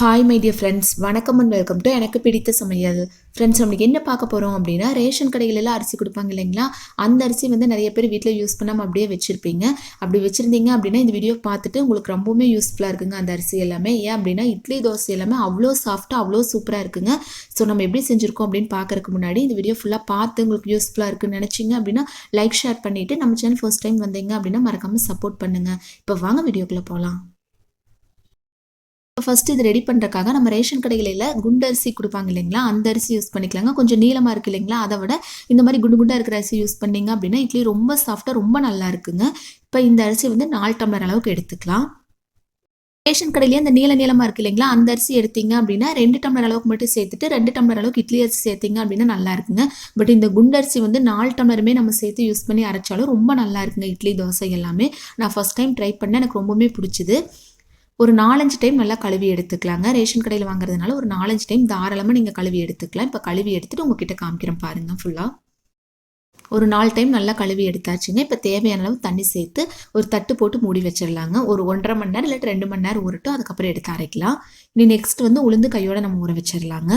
Hi my dear friends வணக்கம் and welcome to எனக்கு பிடித்த சமையல். ஃப்ரெண்ட்ஸ் நம்மளுக்கு என்ன பார்க்க போகிறோம் அப்படின்னா ரேஷன் கடைகளெல்லாம் அரிசி கொடுப்பாங்க இல்லைங்களா? அந்த அரிசி வந்து நிறைய பேர் வீட்டில் யூஸ் பண்ணாமல் அப்படியே வச்சுருப்பீங்க. அப்படி வச்சுருந்தீங்க அப்படின்னா இந்த வீடியோ பார்த்துட்டு உங்களுக்கு ரொம்பவுமே யூஸ்ஃபுல்லாக இருக்குங்க அந்த அரிசி எல்லாமே. ஏன் அப்படின்னா இட்லி தோசை எல்லாமே அவ்வளோ சாஃப்ட்டாக அவ்வளோ சூப்பராக இருக்குங்க. ஸோ நம்ம எப்படி செஞ்சுருக்கோம் அப்படின்னு பார்க்குறக்கு முன்னாடி இந்த வீடியோ ஃபுல்லாக பார்த்து உங்களுக்கு யூஸ்ஃபுல்லாக இருக்குன்னு நினச்சிங்க அப்படின்னா லைக் ஷேர் பண்ணிவிட்டு நம்ம சேனல் ஃபர்ஸ்ட் டைம் வந்தீங்க அப்படின்னா மறக்காமல் சப்போர்ட் பண்ணுங்கள் இப்போ வாங்க வீடியோக்குள்ளே போகலாம் ஃபஸ்ட்டு இது ரெடி பண்ணுறக்காக நம்ம ரேஷன் கடைகளில் குண்டு அரிசி கொடுப்பாங்க இல்லைங்களா? அந்த அரிசி யூஸ் பண்ணிக்கலாங்க. கொஞ்சம் நீளமாக இருக்குது இல்லைங்களா? அதை விட இந்த மாதிரி குண்டு குண்டாக இருக்கிற அரிசி யூஸ் பண்ணீங்க அப்படின்னா இட்லி ரொம்ப சாஃப்டாக ரொம்ப நல்லா இருக்குங்க. இப்போ இந்த அரிசி வந்து நாலு டம்ளர் அளவுக்கு எடுத்துக்கலாம். ரேஷன் கடையிலேயே அந்த நீள நீளமாக இருக்குது இல்லைங்களா? அந்த அரிசி எடுத்தீங்க அப்படின்னா ரெண்டு டம்ளர் அளவுக்கு மட்டும் சேர்த்துட்டு ரெண்டு டம்ளர் அளவுக்கு இட்லி அரிசி சேர்த்தீங்க அப்படின்னா நல்லா இருக்குங்க. பட் இந்த குண்டு அரிசி வந்து நாலு டம்ளருமே நம்ம சேர்த்து யூஸ் பண்ணி அரைச்சாலும் ரொம்ப நல்லா இருக்குங்க இட்லி தோசை எல்லாமே. நான் ஃபஸ்ட் டைம் ட்ரை பண்ணேன். எனக்கு ரொம்பவுமே பிடிச்சிது. ஒரு நாலஞ்சு டைம் நல்லா கழுவி எடுத்துக்கலாங்க. ரேஷன் கடையில் வாங்குறதுனால ஒரு நாலஞ்சு டைம் தாராளமாக நீங்கள் கழுவி எடுத்துக்கலாம். இப்போ கழுவி எடுத்துகிட்டு உங்ககிட்ட காமிக்கிறேன் பாருங்கள் ஃபுல்லாக ஒரு நாலு டைம் நல்லா கழுவி எடுத்தாச்சுங்க. இப்போ தேவையான அளவு தண்ணி சேர்த்து ஒரு தட்டு போட்டு மூடி வச்சிடலாங்க. ஒரு ஒன்றரை மணி நேரம் இல்லாட்டி ரெண்டு மணி நேரம் ஊறட்டும். அதுக்கப்புறம் எடுத்து அரைக்கலாம். இனி நெக்ஸ்ட் வந்து உளுந்து கையோட நம்ம ஊற வச்சிடலாங்க.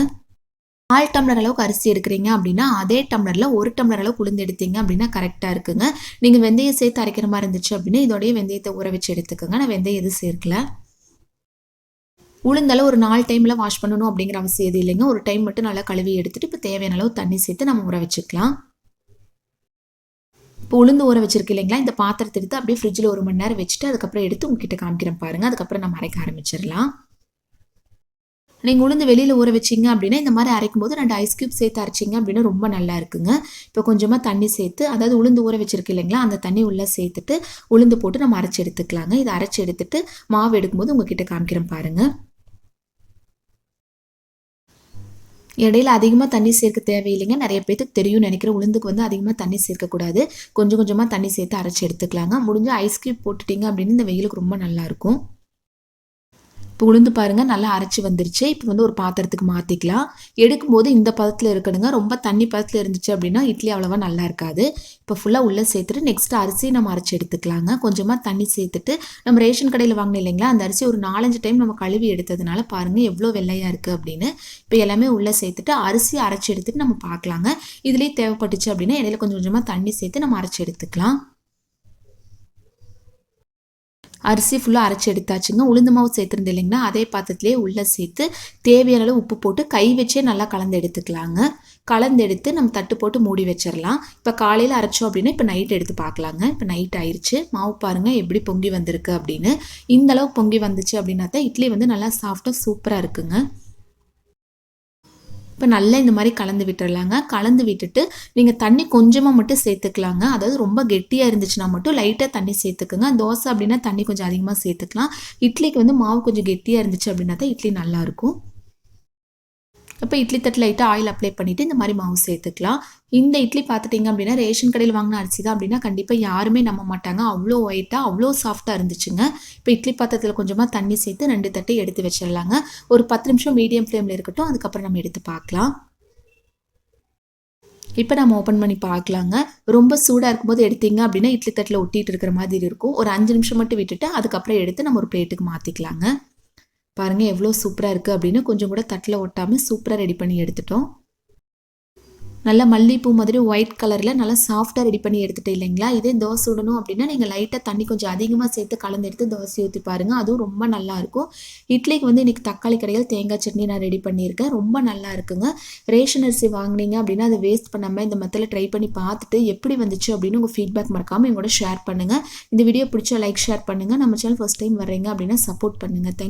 நாலு டம்ளர் அளவுக்கு அரிசி எடுக்கிறீங்க அப்படின்னா அதே டம்ளரில் ஒரு டம்ளர் அளவுக்கு உளுந்து எடுத்தீங்க அப்படின்னா கரெக்டாக இருக்குங்க. நீங்கள் வெந்தயம் சேர்த்து அரைக்கிற மாதிரி இருந்துச்சு அப்படின்னா இதோடய வெந்தயத்தை ஊற வச்சு எடுத்துக்கோங்க. நான் வெந்தயம் எதுவும் சேர்க்கல. உளுந்தளவு ஒரு நாலு டைமில் வாஷ் பண்ணணும் அப்படிங்கிற அவசியம் எது இல்லைங்க. ஒரு டைம் மட்டும் நல்லா கழுவி எடுத்துகிட்டு இப்போ தேவையான அளவு தண்ணி சேர்த்து நம்ம ஊற வச்சுக்கலாம். இப்போ உளுந்து ஊற வச்சிருக்கு இல்லைங்களா? இந்த பாத்திரத்தை எடுத்து அப்படியே ஃப்ரிட்ஜில் ஒரு மணி நேரம் வச்சுட்டு அதுக்கப்புறம் எடுத்து உங்ககிட்ட காமிக்கிறேன் பாருங்கள் அதுக்கப்புறம் நம்ம அரைக்க ஆரம்பிச்சிடலாம். நீங்கள் உளுந்து வெளியில் ஊற வச்சிங்க அப்படின்னா இந்த மாதிரி அரைக்கும் போது ரெண்டு ஐஸ் க்யூப் சேர்த்து அரைச்சிங்க அப்படின்னா ரொம்ப நல்லா இருக்குங்க. இப்போ கொஞ்சமாக தண்ணி சேர்த்து அதாவது உளுந்து ஊற வச்சிருக்கு இல்லைங்களா? அந்த தண்ணி உள்ளே சேர்த்துட்டு உளுந்து போட்டு நம்ம அரைச்சி எடுத்துக்கலாங்க. இதை அரைச்சி எடுத்துட்டு மாவு எடுக்கும்போது உங்ககிட்ட காமிக்கிறேன் பாருங்கள் இடையில அதிகமாக தண்ணி சேர்க்க தேவையில்லைங்க. நிறைய பேருக்கு தெரியும் நினைக்கிற உளுந்துக்கு வந்து அதிகமாக தண்ணி சேர்க்கக்கூடாது கொஞ்சம் கொஞ்சமாக தண்ணி சேர்த்து அரைச்சி எடுத்துக்கலாங்க. முடிஞ்ச ஐஸ் க்யூப் போட்டுட்டிங்க அப்படின்னு இந்த வெயிலுக்கு ரொம்ப நல்லாயிருக்கும் இப்போ உளுந்து பாருங்கள் நல்லா அரைச்சி வந்துருச்சு. இப்போ வந்து ஒரு பாத்திரத்துக்கு மாற்றிக்கலாம் எடுக்கும்போது இந்த பதத்தில் இருக்கணுங்க. ரொம்ப தண்ணி பதத்தில் இருந்துச்சு அப்படின்னா இட்லி அவ்வளோவா நல்லா இருக்காது. இப்போ ஃபுல்லாக உள்ளே சேர்த்துட்டு நெக்ஸ்ட் அரிசி நம்ம அரைச்சி எடுத்துக்கலாங்க. கொஞ்சமாக தண்ணி சேர்த்துட்டு நம்ம ரேஷன் கடையில் வாங்கினோம் இல்லைங்களா? அந்த அரிசி ஒரு நாலஞ்சு டைம் நம்ம கழுவி எடுத்ததுனால பாருங்கள் எவ்வளோ வெள்ளையாக இருக்குது அப்படின்னு. இப்போ எல்லாமே உள்ளே சேர்த்துட்டு அரிசி அரைச்சி எடுத்துட்டு நம்ம பார்க்கலாங்க. இதுலேயே தேவைப்பட்டுச்சு அப்படின்னா இடையில கொஞ்சம் கொஞ்சமாக தண்ணி சேர்த்து நம்ம அரைச்சி எடுத்துக்கலாம். அரிசி ஃபுல்லாக அரைச்சி எடுத்தாச்சுங்க. உளுந்து மாவு சேர்த்துருந்து இல்லைங்கன்னா அதே பாத்திரத்துலேயே உள்ளே சேர்த்து தேவையான அளவு உப்பு போட்டு கை வச்சே நல்லா கலந்து எடுத்துக்கலாங்க. கலந்து எடுத்து நம்ம தட்டு போட்டு மூடி வச்சிடலாம் இப்போ காலையில் அரைச்சோம் அப்படின்னா இப்போ நைட் எடுத்து பார்க்கலாங்க இப்போ நைட் ஆயிடுச்சு மாவு பாருங்கள் எப்படி பொங்கி வந்திருக்கு அப்படின்னு. இந்த அளவு பொங்கி வந்துச்சு அப்படின்னா தான் இட்லி வந்து நல்லா சாஃப்டாக சூப்பராக இருக்குங்க. இப்போ நல்லா இந்த மாதிரி கலந்து விட்டுடலாங்க கலந்து விட்டுட்டு நீங்கள் தண்ணி கொஞ்சமாக மட்டும் சேர்த்துக்கலாங்க. அதாவது ரொம்ப கெட்டியாக இருந்துச்சுன்னா மட்டும் லைட்டாக தண்ணி சேர்த்துக்குங்க. தோசை அப்படின்னா தண்ணி கொஞ்சம் அதிகமாக சேர்த்துக்கலாம். இட்லிக்கு வந்து மாவு கொஞ்சம் கெட்டியாக இருந்துச்சு அப்படின்னா தான் இட்லி நல்லாயிருக்கும் அப்போ இட்லி தட்டில் லைட்டாக ஆயில் அப்ளை பண்ணிவிட்டு இந்த மாதிரி மாவு சேர்த்துக்கலாம். இந்த இட்லி பார்த்துட்டிங்க அப்படின்னா ரேஷன் கடையில் வாங்கின அரிசி தான் அப்படின்னா கண்டிப்பாக யாருமே நம்ப மாட்டாங்க. அவ்வளோ ஒயிட்டாக அவ்வளோ சாஃப்டாக இருந்துச்சுங்க. இப்போ இட்லி பாத்திரத்தில் கொஞ்சமாக தண்ணி சேர்த்து ரெண்டு தட்டை எடுத்து வச்சிடலாங்க. ஒரு பத்து நிமிஷம் மீடியம் ஃப்ளேமில் இருக்கட்டும் அதுக்கப்புறம் நம்ம எடுத்து பார்க்கலாம். இப்போ நம்ம ஓப்பன் பண்ணி பார்க்கலாங்க. ரொம்ப சூடாக இருக்கும்போது எடுத்தீங்க அப்படின்னா இட்லி தட்டில் ஒட்டிகிட்டு இருக்கிற மாதிரி இருக்கும். ஒரு அஞ்சு நிமிஷம் மட்டும் விட்டுட்டு அதுக்கப்புறம் எடுத்து நம்ம ஒரு பிளேட்டுக்கு மாற்றிக்கலாங்க பாருங்கள் எவ்வளோ சூப்பராக இருக்குது அப்படின்னு கொஞ்சம் கூட தட்டில் ஒட்டாமல் சூப்பராக ரெடி பண்ணி எடுத்துட்டோம். நல்லா மல்லிகைப்பூ மாதிரி ஒயிட் கலரில் நல்லா சாஃப்டாக ரெடி பண்ணி எடுத்துகிட்டு இல்லைங்களா? இதே தோசை சுடணும் அப்படின்னா நீங்கள் லைட்டாக தண்ணி கொஞ்சம் அதிகமாக சேர்த்து கலந்து எடுத்து தோசை ஊற்றி பாருங்கள் அதுவும் ரொம்ப நல்லாயிருக்கும் இட்லிக்கு வந்து இன்றைக்கி தக்காளி கடையில் தேங்காய் சட்னி நான் ரெடி பண்ணியிருக்கேன் ரொம்ப நல்லா இருக்குங்க. ரேஷன் அரிசி வாங்கினீங்க அப்படின்னா அதை வேஸ்ட் பண்ணாமல் இந்த மெத்தில் ட்ரை பண்ணி பார்த்துட்டு எப்படி வந்துச்சு அப்படின்னு உங்கள் ஃபீட்பேக் மறக்காமல் எங்களோட ஷேர் பண்ணுங்கள் இந்த வீடியோ பிடிச்சா லைக் ஷேர் பண்ணுங்கள் நம்ம சேனல் ஃபஸ்ட் டைம் வர்றீங்க அப்படின்னா சப்போர்ட் பண்ணுங்கள் தேங்க்